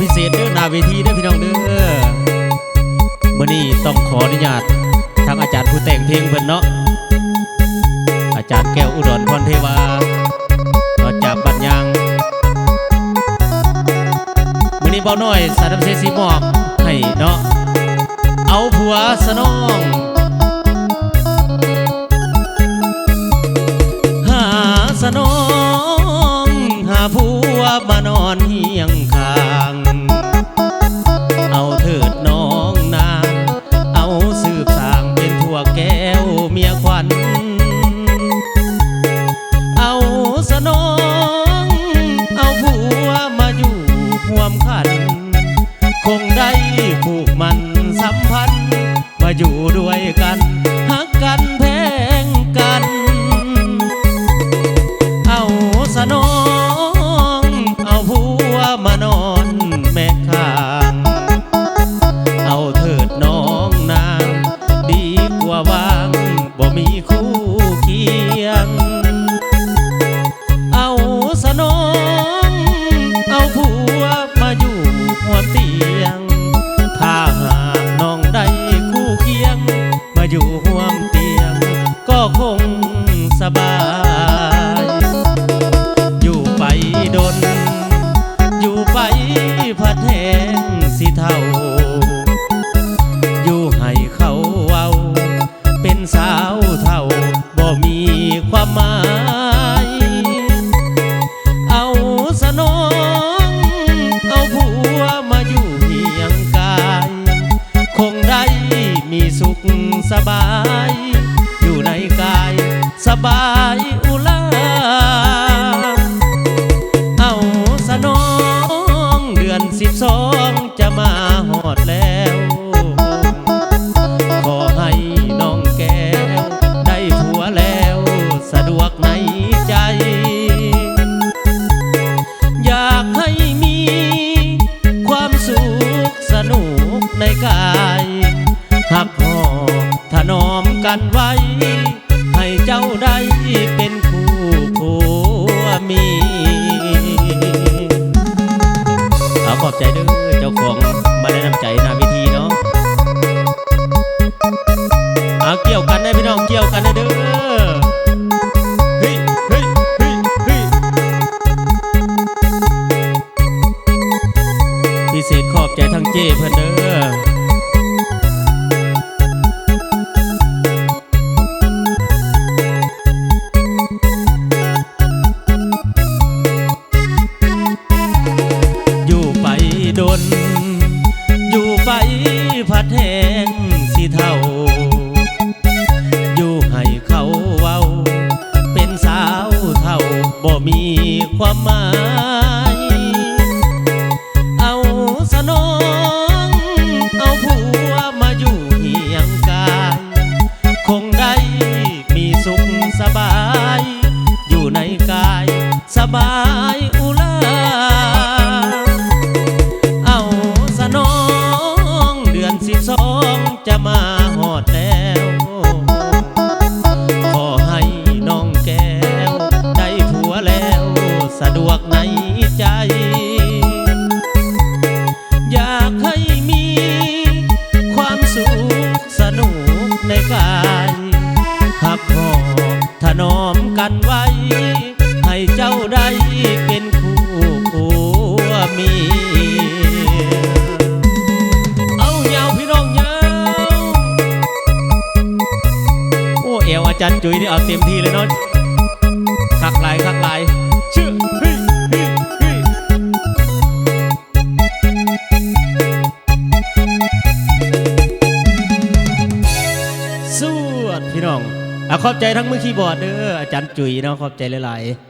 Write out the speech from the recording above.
พิเศษเด้อหน้าเวทีเด้อพี่น้องเด้อมื่อนี้ต้องขออนุญาตทางอาจารย์ผู้แต่งเพลงเพิ่นเนาะอาจารย์แก้วอุดรพรเทวาเราจับบัญญังมื่อนี้เบาหน่อยสารพัดเสสีมอกให้เนาะเอาผัวสนองหาสนอง หาผัวมานอนหี อยู่ด้ สองจะมาหอดแล้ว ขอให้น้องแก้ว ได้ผัวแล้วสะดวกในใจ อยากให้มีความสุขสนุกในกายหักหอถนอมกันไว้ ให้เจ้าได้ เจ้เพื่อนเด้ออยู่ไปดน อยู่ไปพัดแหงสิเทาอยู่ให้เขาเว้า เป็นสาวเท่าบ่มีความหมาย บายอุลา เอาสะน้องเดือนสิบสองจะมาหอดแล้ว ขอให้น้องแก้ว ได้ผัวแล้วสะดวกในใจ อยากให้มีความสุขสนุกในกายหักหอถนอมกันไว้ เจ้าได้เป็นคู่ผัวเมียเอายาวพี่น้องยาวโอ้เอวอาจารย์จุ๋ยนี่เอาเต็มที่เลยเนาะคักหลายคักหลายชื่อฮ้ยเฮ้ยเฮ้ยสวดพี่น้องอขอบใจทั้งมือคีย์บอร์ดเด้ออาจารย์จุ๋ยเนาะขอบใจหลายๆ